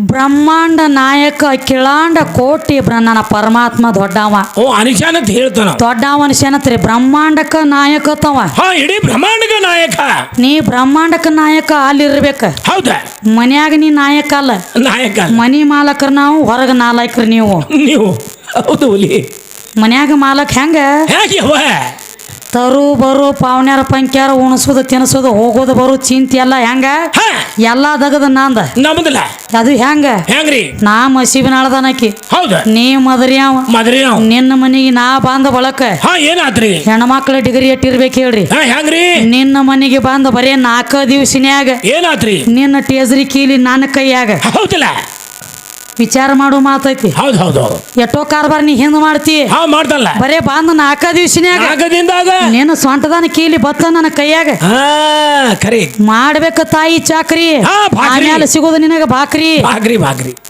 ಬ್ರಹ್ಮಾಂಡ ನಾಯಕ ಕಿಳಾಂಡ ಕೋಟಿ ಬ್ರಹ್ಮನ ನನ್ನ ಪರಮಾತ್ಮ ದೊಡ್ಡವ. ಓ ಅನಿಶಾನ ಅಂತ ಹೇಳ್ತಾನ. ದೊಡ್ಡವನ ಶನತ್ರಿ ಬ್ರಹ್ಮಾಂಡಕ ನಾಯಕತ್ತವ ಹಾ ಇಡೀ ಬ್ರಹ್ಮಾಂಡಕ ನಾಯಕ. ನೀ ಬ್ರಹ್ಮಾಂಡಕ ನಾಯಕ ಅಲ್ಲಿರ್ಬೇಕ. ಹೌದಾ? ಮನ್ಯಾಗ ನೀ ನಾಯಕ ಅಲ್ಲ. ನಾಯಕ ಮನಿ ಮಾಲಕರು ನಾವು ಹೊರಗ ನಾಲಕರು ನೀವು. ನೀವು. ಹೌದು ಮನ್ಯಾಗ ಮಾಲಕ್ ಹೆಂಗ? ಹೇಗೆ ತರು ಬರು ಪಾವನ್ಯಾರ ಪಂಕ್ಯಾರ ಉಣಸೋದು ತಿನ್ಸೋದು ಹೋಗೋದು ಬರು ಚಿಂತೆ ಎಲ್ಲ ಹೆಂಗ? ಎಲ್ಲ ದಗದ ನಂದ. ನಮ್ದಲ್ಲ. ಅದು ಹೆಂಗ? ಹೆಂಗ್ರಿ? ನಾ ಮಸೀಬಿನಾಳದನಕಿ ಹೌದ? ನೀ ಮದರಿ ಅವ. ಮದ್ರಿ ನಿನ್ನ ಮನೆಗೆ ನಾ ಬಂದ ಬಳಕ. ಹಾ ಏನಾತ್ರಿ ಹೆಣ್ಮಕ್ಳ ಡಿಗ್ರಿ ಎಟ್ಟಿರ್ಬೇಕು ಹೇಳ್ರಿ. ಹಾ ಹೆಂಗ್ರಿ? ನಿನ್ನ ಮನೆಗೆ ಬಂದ ಬರೇ ನಾಲ್ಕ ದಿವಸ ಏನಾದ್ರಿ? ನಿನ್ನ ಟೇಜ್ರಿ ಕೀಲಿ ನನ್ನ ಕೈಯಾಗ. ಹೌದಲ್ಲ. ವಿಚಾರ ಮಾಡು ಮಾತೈತಿ ಹೌದು ಹೌದು ಎಷ್ಟೋ ಕಾರ್ಬಾರ್ ನೀ ಹಿಂದ್ ಮಾಡ್ತಿ. ಹಾ ಮಾಡ್ತಲ್ಲ ಬರೇ ಬಾ ನಾಲ್ಕ ದಿವ್ಸಿನ್ಯಾಗ. ಆಗದಿಂದಾಗ ನೀನು ಸ್ವಂಟದಾನ ಕೀಲಿ ಬತ್ತ ನನ್ನ ಕೈಯಾಗ. ಖರಿ ಮಾಡ್ಬೇಕ ತಾಯಿ ಚಾಕ್ರಿ. ಆಮ್ಯಾಲ ಸಿಗೋದು ನಿನಗ ಬಾಕ್ರಿ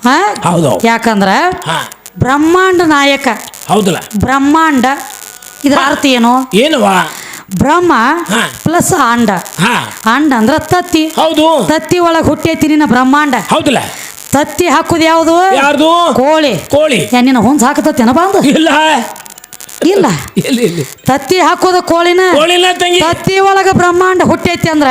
ಹಾ? ಹೌದು ಯಾಕಂದ್ರ ಬ್ರಹ್ಮಾಂಡ ನಾಯಕ. ಹೌದಲ್ಲ. ಬ್ರಹ್ಮಾಂಡ. ಇದ್ರ ಅರ್ಥ ಏನು? ಏನವ ಬ್ರಹ್ಮ ಪ್ಲಸ್ ಅಂಡ ಹಾ. ಅಂಡ ಅಂದ್ರ ತತ್ತಿ. ಹೌದು. ತತ್ತಿ ಒಳಗ್ ಹುಟ್ಟೈತಿ ನಿನ್ನ ಬ್ರಹ್ಮಾಂಡ. ಹೌದಲ್ಲ. ತತ್ತಿ ಹಾಕುದು ಯಾವುದು? ಯಾರ್ದು? ಕೋಳಿ. ಕೋಳಿ. ಯಾ ನಿನ್ನ ಅಂದ್ರೆ ಬಂದು ಇಲ್ಲ. ಇಲ್ಲ. ಎಲ್ಲಿ ತತ್ತಿ ಹಾಕೋದ ಕೋಳಿನ? ಕೋಳಿನ ತಂಗಿ. ತತ್ತಿ ಒಳಗ ಬ್ರಹ್ಮಾಂಡ ಹುಟ್ಟೈತಿ ಅಂದ್ರ.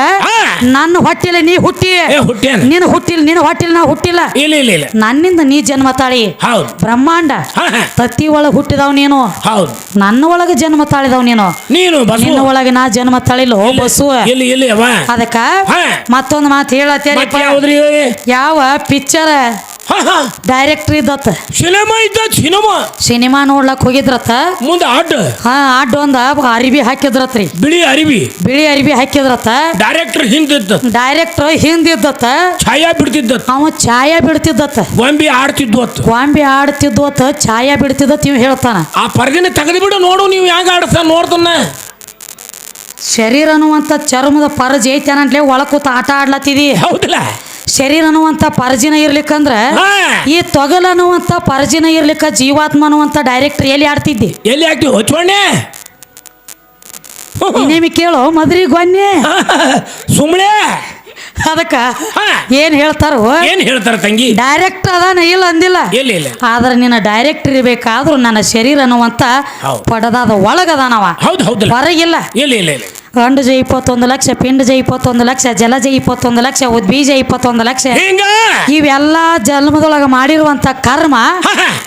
ನನ್ನ ಹೊಟ್ಟಿಲ್ಲ ನೀ ಹುಟ್ಟಿ. ಏ ಹುಟ್ಟ್ಯಾನ? ನೀನು ಹುಟ್ಟಿಲ್ಲ ನೀನು ಹೊಟ್ಟಿಲ್ಲ ನಾ ಹುಟ್ಟಿಲ್ಲ. ಇಲ್ಲ ಇಲ್ಲ ಇಲ್ಲ. ನನ್ನಿಂದ ನೀ ಜನ್ಮ ತಾಳಿ. ಹೌದು. ಬ್ರಹ್ಮಾಂಡ ಹಾ ಹಾ. ತತ್ತಿ ಒಳಗ ಹುಟ್ಟಿದವ್ ನೀನು. ಹೌದು. ನನ್ನ ಒಳಗ ಜನ್ಮ ತಾಳಿದವ್ ನೀನು. ನಿನ್ನ ಒಳಗ ನಾ ಜನ್ಮ ತಾಳಿಲ್ಲ ಓ ಬಸ್ಸು ಎಲ್ಲಿ ಎಲ್ಲಿ ಅವ ಅದಕ್ಕ ಹಾ. ಮತ್ತೊಂದು ಮಾತು ಹೇಳತ್ತೇರಿ ಮತ್ತೆ ಯಾವ್ದ್ರಿ ಯಾವ ಪಿಕ್ಚರ್? ಡೈರೆಕ್ಟರ್ ಇದ್ದತ್ತ. ಸಿನಿಮಾ ಇದ್ದ ಸಿನಿಮಾ ಸಿನಿಮಾ ನೋಡ್ಲಕ್ ಹೋಗಿದ್ರತ್ತ. ಮುಂದೆ ಅಡ್ಡ. ಹಾ ಅಡ್ಡ ಒಂದ. ಅರಿವಿ ಹಾಕಿದ್ರತ್ರಿ. ಬಿಳಿ ಅರಿವಿ ಬಿಳಿ ಅರಿಬಿ ಹಾಕಿದ್ರತ್ತ. ಡೈರೆಕ್ಟರ್ ಹಿಂದಿದ್ದ ಡೈರೆಕ್ಟರ್ ಹಿಂದಿದ್ದತ್ತ ಛಾಯಾ ಬಿಡ್ತಿದ್ದ. ಅವ ಛಾಯಾ ಬಿಡ್ತಿದ್ದತ್ತ. ಗೊಂಬಿ ಆಡ್ತಿದ್ವತ್ ಒಂಬಿ ಆಡ್ತಿದ್ವತ್ ಛಾಯಾ ಬಿಡ್ತಿದ್ದತ್ ಇವ್ ಹೇಳ್ತಾನ. ಆ ಪರ್ಗಿನ ತೆಗೆದು ಬಿಡು ನೋಡು ನೀವು ಹೆಂಗ ಆಡ್ತಾನ ನೋಡ್ದನ್ನ. ಶರೀರ ಅನ್ನುವಂಥ ಚರ್ಮದ ಪರಜ್ ಐತೆ ಒಳಗ್ ಆಟ ಆಡ್ಲತ್ತಿದಿ. ಹೌದಲ್ಲ. ಶರೀರ ಅನ್ನುವಂಥ ಪರಜಿನ ಇರ್ಲಿಕ್ಕಂದ್ರ ಈ ತೊಗಲ್ ಅನ್ನುವಂಥ ಪರಜಿನ ಇರ್ಲಿಕ್ಕ ಜೀವಾತ್ಮ ಅನ್ನುವಂಥ ಡೈರೆಕ್ಟರ್ ಎಲ್ಲಿ ಆಡ್ತಿದ್ದಿ? ಎಲ್ಲಿ ಆಗ್ತೀವಿ ಹೊಚ್ಕೊಂಡೆ ನಿಮಗೆ ಕೇಳೋ? ಮದ್ರಿ ಗೊನ್ನೆ ಸುಮ್ಮನೆ ಅದಕ್ಕ ಏನ್ ಹೇಳ್ತಾರೋ? ಏನ್ ಹೇಳ್ತಾರ ತಂಗಿ? ಡೈರೆಕ್ಟ್ ಅದಾನ? ಇಲ್ಲ ಅಂದಿಲ್ಲ. ಇಲ್ಲ ಆದ್ರೆ ನಿನ್ನ ಡೈರೆಕ್ಟ್ ಇರ್ಬೇಕಾದ್ರೂ ನನ್ನ ಶರೀರ ಅನ್ನುವಂತ. ಪಡದಾದ ಒಳಗದಾನವ. ಹೌದು ಹೌದು ಹೊರಗಿಲ್ಲ. ಎಲ್ಲಿ ಇಲ್ಲ ಇಲ್ಲ. ಅಂಡಜ ಇಪ್ಪತ್ತೊಂದು ಲಕ್ಷ ಪಿಂಡಜ ಇಪ್ಪತ್ತೊಂದು ಲಕ್ಷ ಜಲಜ ಇಪ್ಪತ್ತೊಂದು ಲಕ್ಷ ಉದ್ಬೀಜ ಇಪ್ಪತ್ತೊಂದು ಲಕ್ಷ. ಇವೆಲ್ಲ ಜನ್ಮದೊಳಗ ಮಾಡಿರುವಂತ ಕರ್ಮ.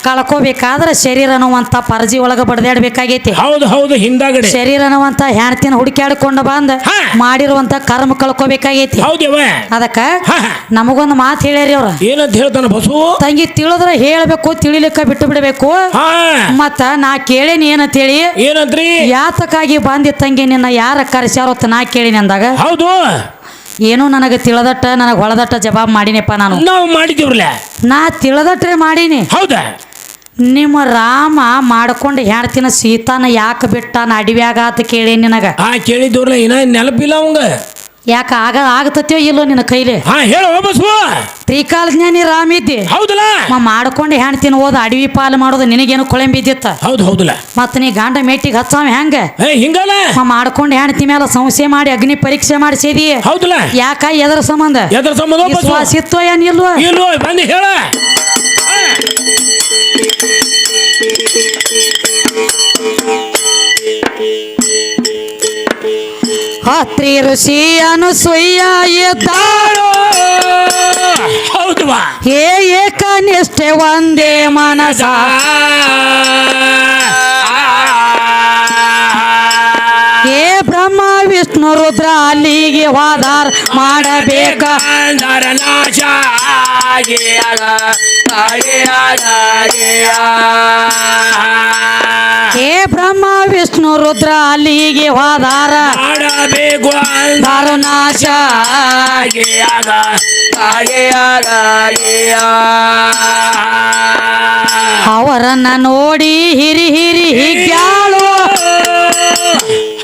ಕಳ್ಕೋಬೇಕಾದ್ರೆ ಶರೀರ ಅನ್ನುವಂತ ಪರಜಿ ಒಳಗ ಬಡದಾಡ್ಬೇಕಾಗೈತಿ. ಹೌದು ಹೌದು ಹಿಂದಾಗಡೆ. ಶರೀರ ಅನ್ನುವಂತ ಹೆಣ್ತಿನ ಹುಡುಕ್ಯಾಡ್ಕೊಂಡು ಬಂದ. ಮಾಡಿರುವಂತ ಕರ್ಮ ಕಳ್ಕೋಬೇಕಾಗೈತಿ. ಅದಕ್ಕ. ನಮಗೊಂದು ಮಾತು ಹೇಳ್ಯಾರಿ ಅವ್ರ. ಏನಂತ ಹೇಳ್ತಾನ ಬಸು? ತಂಗಿ ತಿಳಿದ್ರ ಹೇಳ್ಬೇಕು ತಿಳಿಲಿಕ್ಕ ಬಿಟ್ಟು ಬಿಡಬೇಕು. ಮತ್ತ ನಾ ಕೇಳೇನಿ ಏನಂತ ಹೇಳಿ? ಏನಂತ್ರಿ? ಯಾತಕ್ಕಾಗಿ ಬಂದಿ ತಂಗಿ ನಿನ್ನ ಯಾರ ಕರೆಸ್ಯಾರತ್ತ ನಾ ಕೇಳಿನಿ ಅಂದಾಗ ಹೌದು. ಏನೋ ನನಗೆ ತಿಳದಟ್ಟ ನನಗೆ ಹೊಳದಟ್ಟ ಜವಾಬ್ ಮಾಡಿನಪ್ಪ ನಾನು. ನಾವು ಮಾಡಿದ್ದೀವ್ರಲ್ಲ? ನಾ ತಿಳದಟ್ರೆ ಮಾಡೀನಿ. ಹೌದಾ? ನಿಮ್ಮ ರಾಮ ಮಾಡ್ಕೊಂಡು ಹೆಣ್ತಿನ ಸೀತಾನ ಯಾಕೆ ಬಿಟ್ಟಾನ ಅಡವ್ಯಾಗ ಅಂತ ಕೇಳಿ ನಿನಗ. ಆ ಕೇಳಿದವ್ರಲ್ಲ ಏನ ನೆನಪಿಲ್ಲ ಅವಂಗ. ಯಾಕ ಆಗ ಆಗತತ್ಯೋ ಇಲ್ಲೋ ನಿನ್ನ ಕೈಲಿ? ಹಾ ಹೇಳು ಬಸು ತ್ರಿಕಾಲ ಜ್ಞಾನಿ ರಾಮ ಇದ್ದಿ ಹೌದಲ್ಲ? ಮ ಮಾಡ್ಕೊಂಡು ಹೆಣ್ತಿನ ಹೋದ ಅಡವಿ ಪಾಲು ಮಾಡೋದು ನಿನಗೇನು ಕೊಳೆಂಬಿದ್ದಿತ್ತ ಹೌದು ಹೌದಲ್ಲ. ಮತ್ತ ನೀ ಗಂಡ ಮೇಟಿಗೆ ಹಚ್ಚಾವ ಹೆಂಗ? ಏ ಹಿಂಗಲ್ಲ? ಮ ಮಾಡ್ಕೊಂಡು ಹೆಣ್ತಿ ಮೇಲೆ ಸಂಶಯ ಮಾಡಿ ಅಗ್ನಿ ಪರೀಕ್ಷೆ ಮಾಡಿಸಿದಿ ಹೌದಲ್ಲ? ಯಾಕ ಎದರ ಸಂಬಂಧ? ಎದ್ರ ಸಂಬಂಧ ಬಸು ವಿಶ್ವಾಸ ಇತ್ತೋ ಏನ್ ಇಲ್ವೋ? ಇಲ್ವೋ ಬಂದು ಹೇಳ. ಹತ್ರಿ ಋಷಿ ಅನುಸೂಯ ಹೇ ಏಕನಿಷ್ಠೆ ಒಂದೇ ಮನಸ. ಹೇ ಬ್ರಹ್ಮ ವಿಷ್ಣು ರುದ್ರ ಅಲ್ಲಿಗೆ ವಾದಾರ್ ಮಾಡಬೇಕ. ನಾಶ ರುದ್ರ ಅಲ್ಲಿಗೆ ಹೋದಾರ. ಮಾಡಬೇಕು ಅವರನ್ನ ನೋಡಿ ಹಿರಿ ಹಿರಿ ಹಿಗ್ಯಾಳು.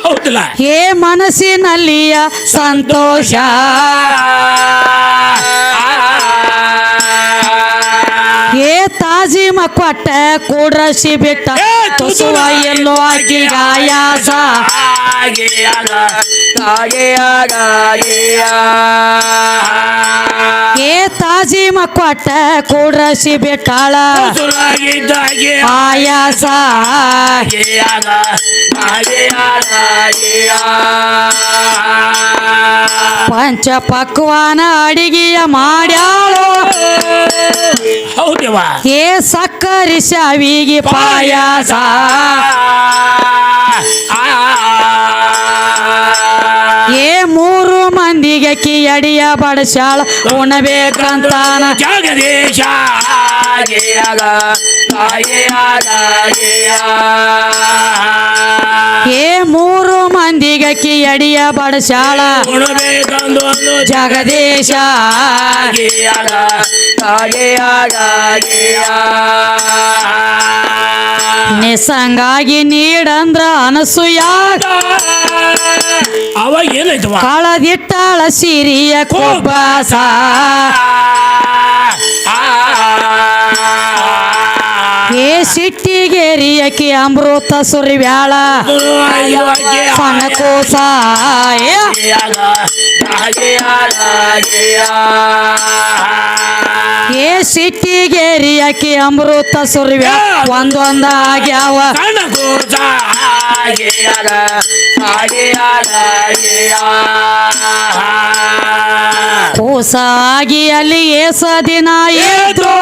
ಹೌದಲ್ಲ? ಹೇ ಮನಸ್ಸಿನಲ್ಲಿಯ ಸಂತೋಷ. ತಾಜಿ ಕೊಟ್ಟ ಕೂಡ್ರಸಿ ಬಿಟ್ಟ ತುಸುವ ಎಲ್ಲೋ ಆಗಿ ಗಾಯಾಸ ಏ ತಾಜಿ ಕೊಟ್ಟ ಕೂಡ್ರಸಿ ಬಿಟ್ಟಾಳ ಆಯಾಸ. ಪಂಚ ಪಕ್ವಾನ ಅಡಿಗೆಯ ಮಾಡ್ಯಾಳು. ಹೌದವ ಏ ಸಕ್ಕರೆ ಶಾವಿಗೆ ಪಾಯಸ. ಏ ಮೂರು ಮಂದಿಗೆ ಕಿ ಅಡಿಯ ಬಡಸಾಳ ಉಣಬೇಕಂತಾನ. ಜಗದೀಶ ಏ ಮೂರು ಮಂದಿಗೆ ಕಿ ಅಡಿಯ ಬಡಶಾಳ ಜಗದೀಶ. ನಿಸಂಗಾಗಿ ನೀಡಂದ್ರ ಅನಸೂಯ ಅವಾಗ ಏನಾಯ್ತು ಕಳದಿಟ್ಟಾಳ ಸಿರಿಯ ಕೊಬ್ಬಾಸ ಸಿಟ್ಟಿಗೇರಿಯಕಿ ಅಮೃತ ಸುರಿ ವ್ಯಾಳ ಕೂಸ ಏ ಸಿಟ್ಟಿಗೇರಿಯಕಿ ಅಮೃತ ಸುರಿವ್ಯಾಳ. ಒಂದೊಂದ ಆಗ್ಯಾವ. ಸಣ್ಣ ಆಗಿ ಅಲ್ಲಿ ಏಸ ದಿನ ಏದ್ರು.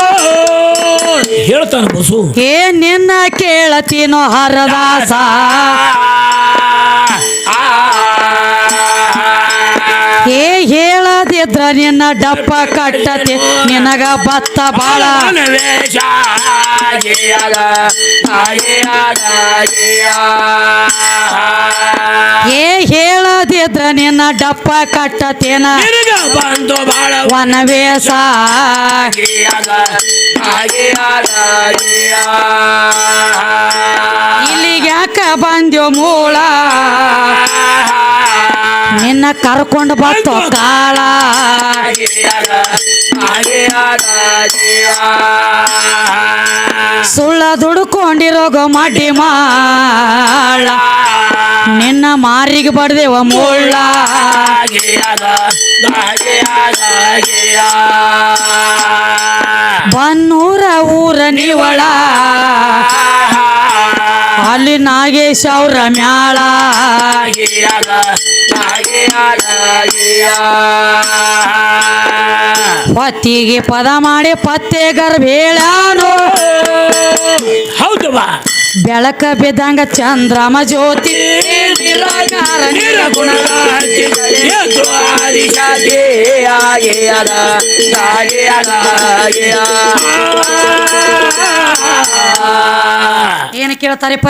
ಹೇಳ್ತಾನ ಬಸು. ಏ ನಿನ್ನ ಕೇಳತೀನೋ ಹರದಾಸ. ಏ ಹೇಳದಿದ್ರ ನಿನ್ನ ಡಪ್ಪ ಕಟ್ಟತಿ. ನಿನಗ ಭತ್ತ ಬಾಳ. ಏ ಹೇಳದಿದ್ರ ನಿನ್ನ ಡಪ್ಪ ಕಟ್ಟತೇನ? ಬಂದು ಬಾಳ ವನವೇಸ ಇಲ್ಲಿಗೆ ಯಾಕ ಬಂದ್ಯೋ ಮೂಳ? ನಿನ್ನ ಕರ್ಕೊಂಡು ಬತ್ತೋ ಕಾಳ. ಸುಳ್ಳ ದುಡ್ಕೊಂಡಿರೋಗ ಮಡ್ಡಿ ಮಾರಿಗೆ ಬಡ್ದೇವ ಮುಳ್ಳ. ಬನ್ನೂರ ಊರ ನಿವಳ ಅಲ್ಲಿ ನಾಗೇಶ್ ಅವ್ರ ಮ್ಯಾಳ. ಪತ್ತಿಗೆ ಪದ ಮಾಡಿ ಪತ್ತೆ ಗರ್ಭೇಳಾನು. ಹೌದು ಬೆಳಕ ಬಿದ್ದಂಗ ಚಂದ್ರಮ ಜ್ಯೋತಿ. ನಿರಾಕಾರ ನಿರ್ಗುಣ ಏನು ಕೇಳ್ತಾರಪ್ಪ?